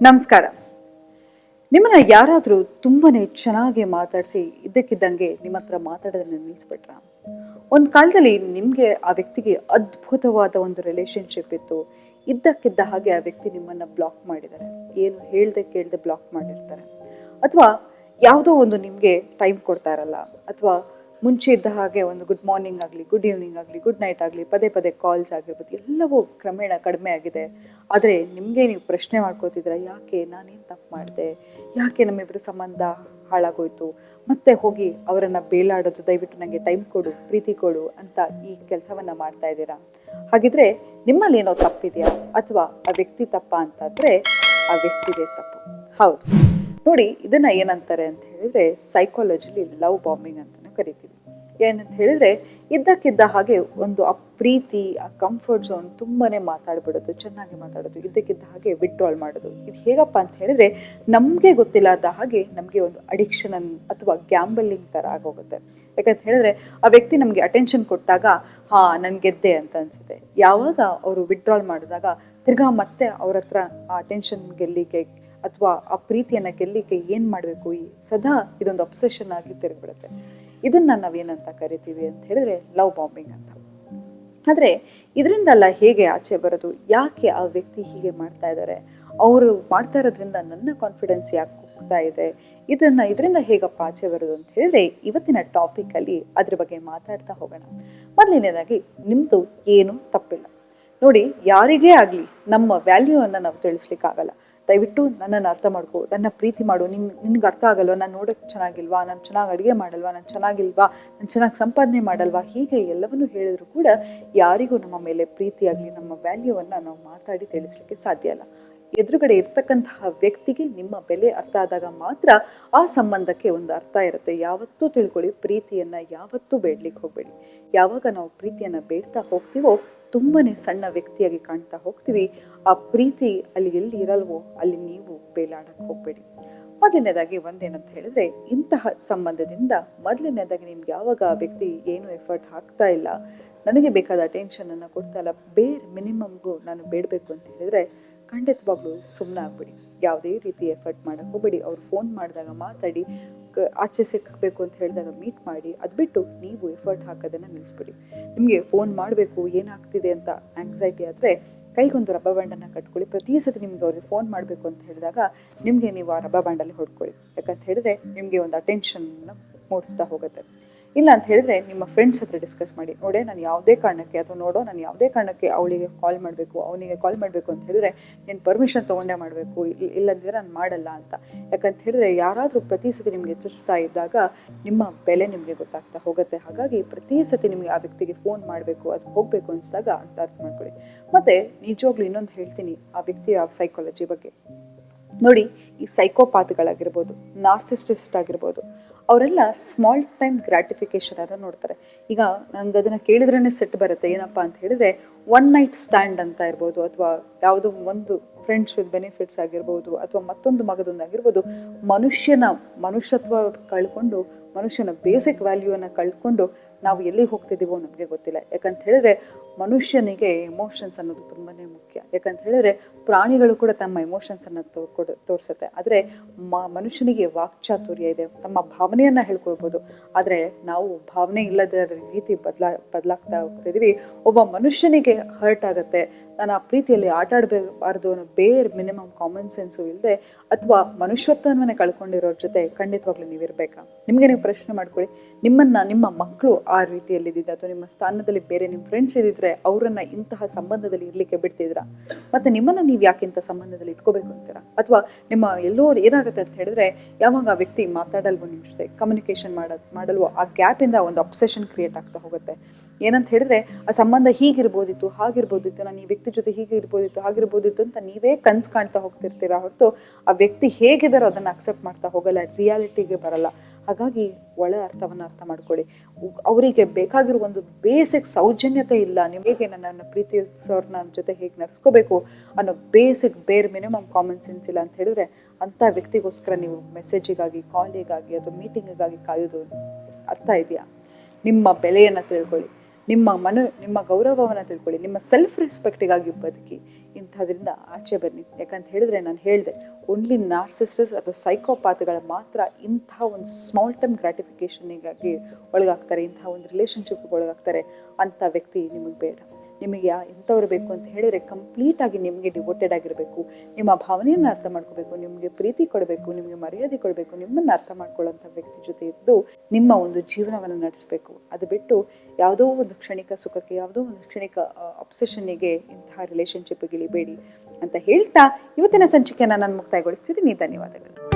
ನಮಸ್ಕಾರ. ನಿಮ್ಮನ್ನ ಯಾರಾದರೂ ತುಂಬಾನೇ ಚೆನ್ನಾಗಿ ಮಾತಾಡಿಸಿ ಇದ್ದಕ್ಕಿದ್ದಂಗೆ ನಿಮ್ಮ ಹತ್ರ ಮಾತಾಡೋದನ್ನ ನಿಲ್ಲಿಸ್ಬಿಟ್ರ? ಒಂದು ಕಾಲದಲ್ಲಿ ನಿಮಗೆ ಆ ವ್ಯಕ್ತಿಗೆ ಅದ್ಭುತವಾದ ಒಂದು ರಿಲೇಶನ್ಶಿಪ್ ಇತ್ತು. ಇದ್ದಕ್ಕಿದ್ದ ಹಾಗೆ ಆ ವ್ಯಕ್ತಿ ನಿಮ್ಮನ್ನ ಬ್ಲಾಕ್ ಮಾಡಿದ್ದಾರೆ ಏನು ಹೇಳ್ದೆ ಕೇಳ್ದೆ ಬ್ಲಾಕ್ ಮಾಡಿರ್ತಾರೆ. ಅಥವಾ ಯಾವುದೋ ಒಂದು ನಿಮಗೆ ಟೈಮ್ ಕೊಡ್ತಾ ಇರಲ್ಲ. ಅಥವಾ ಮುಂಚೆ ಇದ್ದ ಹಾಗೆ ಒಂದು ಗುಡ್ ಮಾರ್ನಿಂಗ್ ಆಗಲಿ ಗುಡ್ ಈವ್ನಿಂಗ್ ಆಗಲಿ ಗುಡ್ ನೈಟ್ ಆಗಲಿ, ಪದೇ ಪದೇ ಕಾಲ್ಸ್ ಆಗಿರ್ಬೋದು, ಎಲ್ಲವೂ ಕ್ರಮೇಣ ಕಡಿಮೆ ಆಗಿದೆ. ಆದರೆ ನಿಮಗೆ ನೀವು ಪ್ರಶ್ನೆ ಮಾಡ್ಕೋತಿದ್ರ ಯಾಕೆ ನಾನೇನು ತಪ್ಪು ಮಾಡಿದೆ? ಯಾಕೆ ನಮ್ಮಿಬ್ಬರು ಸಂಬಂಧ ಹಾಳಾಗೋಯ್ತು? ಮತ್ತೆ ಹೋಗಿ ಅವರನ್ನು ಬೇಲಾಡೋದು, ದಯವಿಟ್ಟು ನನಗೆ ಟೈಮ್ ಕೊಡು, ಪ್ರೀತಿ ಕೊಡು ಅಂತ ಈ ಕೆಲಸವನ್ನು ಮಾಡ್ತಾ ಇದ್ದೀರಾ? ಹಾಗಿದ್ರೆ ನಿಮ್ಮಲ್ಲಿ ಏನೋ ತಪ್ಪಿದೆಯಾ? ಅಥವಾ ಆ ವ್ಯಕ್ತಿ ತಪ್ಪ ಅಂತಾದರೆ ಆ ವ್ಯಕ್ತಿದೇ ತಪ್ಪು. ಹೌದು. ನೋಡಿ, ಇದನ್ನು ಏನಂತಾರೆ ಅಂತ ಹೇಳಿದರೆ ಸೈಕಾಲಜಿಲಿ ಲವ್ ಬಾಂಬಿಂಗ್ ಅಂತಲೂ ಕರಿತೀವಿ. ಏನಂತ ಹೇಳಿದ್ರೆ ಇದ್ದಕ್ಕಿದ್ದ ಹಾಗೆ ಒಂದು ಆ ಪ್ರೀತಿ, ಆ ಕಂಫರ್ಟ್ ಝೋನ್ ತುಂಬಾನೇ ಮಾತಾಡ್ಬಿಡೋದು, ಚೆನ್ನಾಗಿ ಮಾತಾಡೋದು, ಇದ್ದಕ್ಕಿದ್ದ ಹಾಗೆ ವಿಡ್ರಾಲ್ ಮಾಡೋದು. ಇದು ಹೇಗಪ್ಪ ಅಂತ ಹೇಳಿದ್ರೆ ನಮಗೆ ಗೊತ್ತಿಲ್ಲದ ಹಾಗೆ ನಮಗೆ ಒಂದು ಅಡಿಕ್ಷನ್ ಅಥವಾ ಗ್ಯಾಂಬಲಿಂಗ್ ತರ ಆಗೋಗುತ್ತೆ. ಯಾಕಂತ ಹೇಳಿದ್ರೆ ಆ ವ್ಯಕ್ತಿ ನಮಗೆ ಅಟೆನ್ಷನ್ ಕೊಟ್ಟಾಗ, ಹಾ, ನನ್ ಗೆದ್ದೆ ಅಂತ ಅನ್ಸುತ್ತೆ. ಯಾವಾಗ ಅವರು ವಿಡ್ರಾಲ್ ಮಾಡಿದಾಗ ತಿರ್ಗಾ ಮತ್ತೆ ಅವ್ರ ಹತ್ರ ಆ ಅಟೆನ್ಷನ್ ಗೆಲ್ಲಿಕ್ಕೆ ಅಥವಾ ಆ ಪ್ರೀತಿಯನ್ನ ಗೆಲ್ಲಿಕ್ಕೆ ಏನು ಮಾಡಬೇಕು ಈ ಸದಾ ಇದೊಂದು ಅಬ್ಸೆಷನ್ ಆಗಿ ತಿರುಗ್ಬಿಡುತ್ತೆ. ಇದನ್ನ ನಾವೇನಂತ ಕರಿತೀವಿ ಅಂತ ಹೇಳಿದ್ರೆ ಲವ್ ಬಾಂಬಿಂಗ್ ಅಂತ. ಆದರೆ ಇದರಿಂದಲ್ಲ ಹೇಗೆ ಆಚೆ ಬರೋದು? ಯಾಕೆ ಆ ವ್ಯಕ್ತಿ ಹೀಗೆ ಮಾಡ್ತಾ ಇದ್ದಾರೆ ಅವರು ಮಾಡ್ತಾ ಇರೋದ್ರಿಂದ ನನ್ನ ಕಾನ್ಫಿಡೆನ್ಸ್ ಯಾಕೆ ಹೋಗ್ತಾ ಇದೆ? ಇದನ್ನ ಇದರಿಂದ ಹೇಗಪ್ಪ ಆಚೆ ಬರೋದು ಅಂತ ಹೇಳಿದ್ರೆ ಇವತ್ತಿನ ಟಾಪಿಕಲ್ಲಿ ಅದ್ರ ಬಗ್ಗೆ ಮಾತಾಡ್ತಾ ಹೋಗೋಣ. ಮೊದಲನೇದಾಗಿ ನಿಮ್ಮದು ಏನು ತಪ್ಪಿಲ್ಲ. ನೋಡಿ, ಯಾರಿಗೇ ಆಗಲಿ ನಮ್ಮ ವ್ಯಾಲ್ಯೂ ಅನ್ನು ನಾವು ತಿಳಿಸ್ಲಿಕ್ಕಾಗಲ್ಲ. ದಯವಿಟ್ಟು ನನ್ನನ್ನು ಅರ್ಥ ಮಾಡ್ಕೋ, ನನ್ನ ಪ್ರೀತಿ ಮಾಡು. ನಿನ್, ನಿನ್ಗೆ ಅರ್ಥ ಆಗಲ್ವಾ? ನಾನು ನೋಡೋಕೆ ಚೆನ್ನಾಗಿಲ್ವಾ? ನಾನು ಚೆನ್ನಾಗಿ ಅಡುಗೆ ಮಾಡಲ್ವಾ? ನಾನು ಚೆನ್ನಾಗಿಲ್ವಾ? ನಾನು ಚೆನ್ನಾಗಿ ಸಂಪಾದನೆ ಮಾಡಲ್ವಾ? ಹೀಗೆ ಎಲ್ಲವನ್ನೂ ಹೇಳಿದ್ರು ಕೂಡ ಯಾರಿಗೂ ನಮ್ಮ ಮೇಲೆ ಪ್ರೀತಿಯಾಗಲಿ, ನಮ್ಮ ವ್ಯಾಲ್ಯೂವನ್ನು ನಾವು ಮಾತಾಡಿ ತಿಳಿಸ್ಲಿಕ್ಕೆ ಸಾಧ್ಯ ಇಲ್ಲ. ಎದುರುಗಡೆ ಇರ್ತಕ್ಕಂತಹ ವ್ಯಕ್ತಿಗೆ ನಿಮ್ಮ ಬೆಲೆ ಅರ್ಥ ಆದಾಗ ಮಾತ್ರ ಆ ಸಂಬಂಧಕ್ಕೆ ಒಂದು ಅರ್ಥ ಇರುತ್ತೆ. ಯಾವತ್ತೂ ತಿಳ್ಕೊಳ್ಳಿ, ಪ್ರೀತಿಯನ್ನ ಯಾವತ್ತೂ ಬೇಡ್ಲಿಕ್ಕೆ ಹೋಗ್ಬೇಡಿ. ಯಾವಾಗ ನಾವು ಪ್ರೀತಿಯನ್ನ ಬೇಡ್ತಾ ಹೋಗ್ತೀವೋ, ತುಂಬಾನೇ ಸಣ್ಣ ವ್ಯಕ್ತಿಯಾಗಿ ಕಾಣ್ತಾ ಹೋಗ್ತೀವಿ. ಆ ಪ್ರೀತಿ ಅಲ್ಲಿ ಎಲ್ಲಿ ಇರಲ್ವೋ, ಅಲ್ಲಿ ನೀವು ಬೇಲಾಡಕ್ಕೆ ಹೋಗ್ಬೇಡಿ. ಮೊದಲನೇದಾಗಿ ಒಂದೇನಂತ ಹೇಳಿದ್ರೆ, ಇಂತಹ ಸಂಬಂಧದಿಂದ ಮೊದಲನೇದಾಗಿ ನಿಮ್ಗೆ ಯಾವಾಗ ಆ ವ್ಯಕ್ತಿ ಏನು ಎಫರ್ಟ್ ಹಾಕ್ತಾ ಇಲ್ಲ, ನನಗೆ ಬೇಕಾದ ಅಟೆನ್ಷನ್ ಅನ್ನ ಕೊಡ್ತಾ ಇಲ್ಲ, ಬೇರೆ ಮಿನಿಮಮ್ಗೂ ನಾನು ಬೇಡಬೇಕು ಅಂತ ಹೇಳಿದ್ರೆ ಖಂಡಿತವಾಗ್ಲೂ ಸುಮ್ಮನೆ ಆಗ್ಬಿಡಿ. ಯಾವುದೇ ರೀತಿ ಎಫರ್ಟ್ ಮಾಡಕ್ ಹೋಗ್ಬೇಡಿ ಅವ್ರು ಫೋನ್ ಮಾಡಿದಾಗ ಮಾತಾಡಿ ಆಚೆ ಸಿಕ್ಕಬೇಕು ಅಂತ ಹೇಳಿದಾಗ ಮೀಟ್ ಮಾಡಿ, ಅದು ಬಿಟ್ಟು ನೀವು ಎಫರ್ಟ್ ಹಾಕೋದನ್ನು ನಿಲ್ಲಿಸ್ಬಿಡಿ ನಿಮಗೆ ಫೋನ್ ಮಾಡಬೇಕು, ಏನಾಗ್ತಿದೆ ಅಂತ ಆಂಗ್ಸೈಟಿ ಆದರೆ ಕೈಗೊಂದು ರಬ್ಬ ಬ್ಯಾಂಡನ್ನು ಕಟ್ಕೊಳ್ಳಿ. ಪ್ರತಿ ಸತಿ ನಿಮಗೆ ಅವ್ರಿಗೆ ಫೋನ್ ಮಾಡಬೇಕು ಅಂತ ಹೇಳಿದಾಗ ನಿಮಗೆ ನೀವು ಆ ರಬ್ಬ ಬ್ಯಾಂಡಲ್ಲಿ ಹೊಡ್ಕೊಳ್ಳಿ. ಯಾಕಂತ ಹೇಳಿದ್ರೆ ನಿಮಗೆ ಒಂದು ಅಟೆನ್ಷನ್ನ ಮೂಡಿಸ್ತಾ ಹೋಗುತ್ತೆ. ಇಲ್ಲ ಅಂತ ಹೇಳಿದ್ರೆ ನಿಮ್ಮ ಫ್ರೆಂಡ್ಸ್ ಹತ್ರ ಡಿಸ್ಕಸ್ ಮಾಡಿ. ನೋಡೇ ನಾನು ಯಾವುದೇ ಕಾರಣಕ್ಕೆ ಅಥವಾ ನೋಡೋ, ನಾನು ಯಾವುದೇ ಕಾರಣಕ್ಕೆ ಅವಳಿಗೆ ಕಾಲ್ ಮಾಡಬೇಕು, ಅವನಿಗೆ ಕಾಲ್ ಮಾಡಬೇಕು ಅಂತ ಹೇಳಿದ್ರೆ ನೀನು ಪರ್ಮಿಷನ್ ತೊಗೊಂಡೇ ಮಾಡಬೇಕು ಇಲ್ಲಂದಿದ್ರೆ ನಾನು ಮಾಡಲ್ಲ ಅಂತ. ಯಾಕಂತ ಹೇಳಿದ್ರೆ ಯಾರಾದರೂ ಪ್ರತಿ ಸತಿ ನಿಮಗೆ ಎಚ್ಚರಿಸ್ತಾ ಇದ್ದಾಗ ನಿಮ್ಮ ಬೆಲೆ ನಿಮಗೆ ಗೊತ್ತಾಗ್ತಾ ಹೋಗುತ್ತೆ. ಹಾಗಾಗಿ ಪ್ರತಿ ಸತಿ ನಿಮಗೆ ಆ ವ್ಯಕ್ತಿಗೆ ಫೋನ್ ಮಾಡಬೇಕು, ಅದು ಹೋಗಬೇಕು ಅನಿಸಿದಾಗ ಅಂತ ಅರ್ಥ ಮಾಡ್ಕೊಳ್ಳಿ. ಮತ್ತೆ ನಿಜವಾಗ್ಲೂ ಇನ್ನೊಂದು ಹೇಳ್ತೀನಿ, ಆ ವ್ಯಕ್ತಿಯ ಸೈಕಾಲಜಿ ಬಗ್ಗೆ. ನೋಡಿ, ಈ ಸೈಕೋಪಾತ್ಗಳಾಗಿರ್ಬೋದು ನಾರ್ಸಿಸ್ಟಿಸ್ಟ್ ಆಗಿರ್ಬೋದು ಅವರೆಲ್ಲ ಸ್ಮಾಲ್ ಟೈಮ್ ಗ್ರಾಟಿಫಿಕೇಶನ್ ಅನ್ನ ನೋಡ್ತಾರೆ. ಈಗ ನಂಗೆ ಅದನ್ನು ಕೇಳಿದ್ರೇನೆ ಸೆಟ್ ಬರುತ್ತೆ. ಏನಪ್ಪ ಅಂತ ಹೇಳಿದ್ರೆ ಒನ್ ನೈಟ್ ಸ್ಟ್ಯಾಂಡ್ ಅಂತ ಇರ್ಬೋದು, ಅಥವಾ ಯಾವುದೋ ಒಂದು ಫ್ರೆಂಡ್ಸ್ ವಿತ್ ಬೆನಿಫಿಟ್ಸ್ ಆಗಿರ್ಬೋದು, ಅಥವಾ ಮತ್ತೊಂದು ಮಗದೊಂದಾಗಿರ್ಬೋದು ಮನುಷ್ಯನ ಮನುಷ್ಯತ್ವ ಕಳ್ಕೊಂಡು, ಮನುಷ್ಯನ ಬೇಸಿಕ್ ವ್ಯಾಲ್ಯೂನ ಕಳ್ಕೊಂಡು ನಾವು ಎಲ್ಲಿ ಹೋಗ್ತಿದ್ದೀವೋ ನಮಗೆ ಗೊತ್ತಿಲ್ಲ. ಯಾಕಂತ ಹೇಳಿದ್ರೆ ಮನುಷ್ಯನಿಗೆ ಎಮೋಷನ್ಸ್ ಅನ್ನೋದು ತುಂಬಾ ಮುಖ್ಯ. ಯಾಕಂತ ಹೇಳಿದ್ರೆ ಪ್ರಾಣಿಗಳು ಕೂಡ ತಮ್ಮ ಎಮೋಷನ್ಸ್ ಅನ್ನ ತೋರಿಸುತ್ತೆ. ಆದ್ರೆ ಮ- ಮನುಷ್ಯನಿಗೆ ವಾಕ್ಚಾತುರ್ಯ ಇದೆ. ತಮ್ಮ ಭಾವನೆಯನ್ನ ಹೇಳ್ಕೊಳ್ಬೋದು. ಆದ್ರೆ ನಾವು ಭಾವನೆ ಇಲ್ಲದ ರೀತಿ ಬದಲಾ, ಬದಲಾಗ್ತಾ ಹೋಗ್ತಿದೀವಿ. ಒಬ್ಬ ಮನುಷ್ಯನಿಗೆ ಹರ್ಟ್ ಆಗುತ್ತೆ. ನಾನು ಆ ಪ್ರೀತಿಯಲ್ಲಿ ಆಟ ಅನ್ನೋ ಬೇರೆ ಮಿನಿಮಮ್ ಕಾಮನ್ ಸೆನ್ಸು ಇಲ್ಲದೆ ಅಥವಾ ಮನುಷ್ಯತ್ವವನ್ನೇ ಕಳ್ಕೊಂಡಿರೋರ ಜೊತೆ ಖಂಡಿತವಾಗ್ಲೂ ನೀವಿರ್ಬೇಕಾ? ನಿಮಗೆ ನೀವು ಪ್ರಶ್ನೆ ಮಾಡ್ಕೊಳ್ಳಿ. ನಿಮ್ಮನ್ನ, ನಿಮ್ಮ ಮಕ್ಕಳು ಆ ರೀತಿಯಲ್ಲಿ ಇದ್ದಿದ್ದೆ ಅಥವಾ ನಿಮ್ಮ ಸ್ಥಾನದಲ್ಲಿ ಬೇರೆ ನಿಮ್ಮ ಫ್ರೆಂಡ್ಸ್ ಇದ್ದಿದ್ರೆ ಅವರನ್ನ ಇಂತಹ ಸಂಬಂಧದಲ್ಲಿ ಇರ್ಲಿಕ್ಕೆ ಬಿಡ್ತಿದ್ರ? ಮತ್ತೆ ನಿಮ್ಮನ್ನ ನೀವು ಯಾಕೆ ಇಂಥ ಸಂಬಂಧದಲ್ಲಿ ಇಟ್ಕೋಬೇಕು ಅಂತೀರಾ? ಅಥವಾ ನಿಮ್ಮ ಎಲ್ಲೋ ಏನಾಗುತ್ತೆ ಅಂತ ಹೇಳಿದ್ರೆ ಯಾವಾಗ ಆ ವ್ಯಕ್ತಿ ಮಾತಾಡಲ್ವೋ ನಿಮ್ಮ ಜೊತೆ ಕಮ್ಯುನಿಕೇಶನ್ ಮಾಡ, ಮಾಡಲ್ವೋ ಆ ಇಂದ ಒಂದು ಅಪ್ಸೆಷನ್ ಕ್ರಿಯೇಟ್ ಆಗ್ತಾ ಹೋಗುತ್ತೆ. ಏನಂತ ಹೇಳಿದ್ರೆ ಆ ಸಂಬಂಧ ಹೀಗಿರ್ಬೋದಿತ್ತು, ಹಾಗಿರ್ಬೋದಿತ್ತು, ನಾನು ಈ ವ್ಯಕ್ತಿ ಜೊತೆ ಹೀಗೆ ಇರ್ಬೋದಿತ್ತು ಹಾಗಿರ್ಬೋದಿತ್ತು ಅಂತ ನೀವೇ ಕನ್ಸ್ ಕಾಣ್ತಾ ಹೋಗ್ತಿರ್ತೀರಾ ಹೊರತು ಆ ವ್ಯಕ್ತಿ ಹೇಗಿದಾರೋ ಅದನ್ನ ಅಕ್ಸೆಪ್ಟ್ ಮಾಡ್ತಾ ಹೋಗಲ್ಲ ರಿಯಾಲಿಟಿಗೆ ಬರಲ್ಲ. ಹಾಗಾಗಿ ಒಳ ಅರ್ಥವನ್ನು ಅರ್ಥ ಮಾಡ್ಕೊಳ್ಳಿ. ಅವರಿಗೆ ಬೇಕಾಗಿರೋ ಒಂದು ಬೇಸಿಕ್ ಸೌಜನ್ಯತೆ ಇಲ್ಲ. ನೀವು ಹೇಗೆ ನನ್ನನ್ನು ಸರ್ ನನ್ನ ಜೊತೆ ಹೇಗೆ ನಡ್ಸ್ಕೋಬೇಕು ಅನ್ನೋ ಬೇಸಿಕ್ ಬೇರೆ ಮಿನಿಮಮ್ ಕಾಮನ್ ಸೆನ್ಸ್ ಇಲ್ಲ ಅಂತ ಹೇಳಿದ್ರೆ ಅಂಥ ವ್ಯಕ್ತಿಗೋಸ್ಕರ ನೀವು ಮೆಸೇಜಿಗಾಗಿ ಕಾಲಿಗಾಗಿ ಅಥವಾ ಮೀಟಿಂಗಿಗಾಗಿ ಕಾಯೋದು ಅರ್ಥ ಇದೆಯಾ? ನಿಮ್ಮ ಬೆಲೆಯನ್ನು ತಿಳ್ಕೊಳ್ಳಿ. ನಿಮ್ಮ ಮನ, ನಿಮ್ಮ ಗೌರವವನ್ನು ತಿಳ್ಕೊಳ್ಳಿ, ನಿಮ್ಮ ಸೆಲ್ಫ್ ರೆಸ್ಪೆಕ್ಟಿಗಾಗಿ ಬದುಕಿ. ಇಂಥದ್ರಿಂದ ಆಚೆ ಬನ್ನಿ. ಯಾಕಂತ ಹೇಳಿದ್ರೆ ನಾನು ಹೇಳಿದೆ ಓನ್ಲಿ ನಾರ್ಸಿಸ್ಟಸ್ ಅಥವಾ ಸೈಕೋಪಾತ್ಗಳು ಮಾತ್ರ ಇಂಥ ಒಂದು ಸ್ಮಾಲ್ ಟೈಮ್ ಗ್ರಾಟಿಫಿಕೇಷನಿಗಾಗಿ ಒಳಗಾಗ್ತಾರೆ, ಇಂಥ ಒಂದು ರಿಲೇಷನ್ಶಿಪ್ಗೆ ಒಳಗಾಗ್ತಾರೆ ಅಂಥ ವ್ಯಕ್ತಿ ನಿಮಗೆ ಬೇಡ. ನಿಮಗೆ ಎಂಥವ್ರು ಬೇಕು ಅಂತ ಹೇಳಿದ್ರೆ ಕಂಪ್ಲೀಟ್ ಆಗಿ ನಿಮಗೆ ಡಿವೋಟೆಡ್ ಆಗಿರಬೇಕು. ನಿಮ್ಮ ಭಾವನೆಯನ್ನು ಅರ್ಥ ಮಾಡ್ಕೋಬೇಕು, ನಿಮಗೆ ಪ್ರೀತಿ ಕೊಡಬೇಕು, ನಿಮಗೆ ಮರ್ಯಾದೆ ಕೊಡಬೇಕು, ನಿಮ್ಮನ್ನು ಅರ್ಥ ಮಾಡ್ಕೊಳ್ಳೋಂಥ ವ್ಯಕ್ತಿ ಜೊತೆ ಇದ್ದು ನಿಮ್ಮ ಒಂದು ಜೀವನವನ್ನು ನಡೆಸಬೇಕು. ಅದು ಬಿಟ್ಟು ಯಾವುದೋ ಒಂದು ಕ್ಷಣಿಕ ಸುಖಕ್ಕೆ, ಯಾವುದೋ ಒಂದು ಕ್ಷಣಿಕ ಅಬ್ಸೆಷನ್ನಿಗೆ ಇಂತಹ ರಿಲೇಷನ್ಶಿಪ್ಗೆ ಇಳಿಬೇಡಿ ಅಂತ ಹೇಳ್ತಾ ಇವತ್ತಿನ ಸಂಚಿಕೆಯನ್ನು ನಾನು ಮುಕ್ತಾಯಗೊಳಿಸ್ತಿದ್ದೀನಿ. ಧನ್ಯವಾದಗಳು.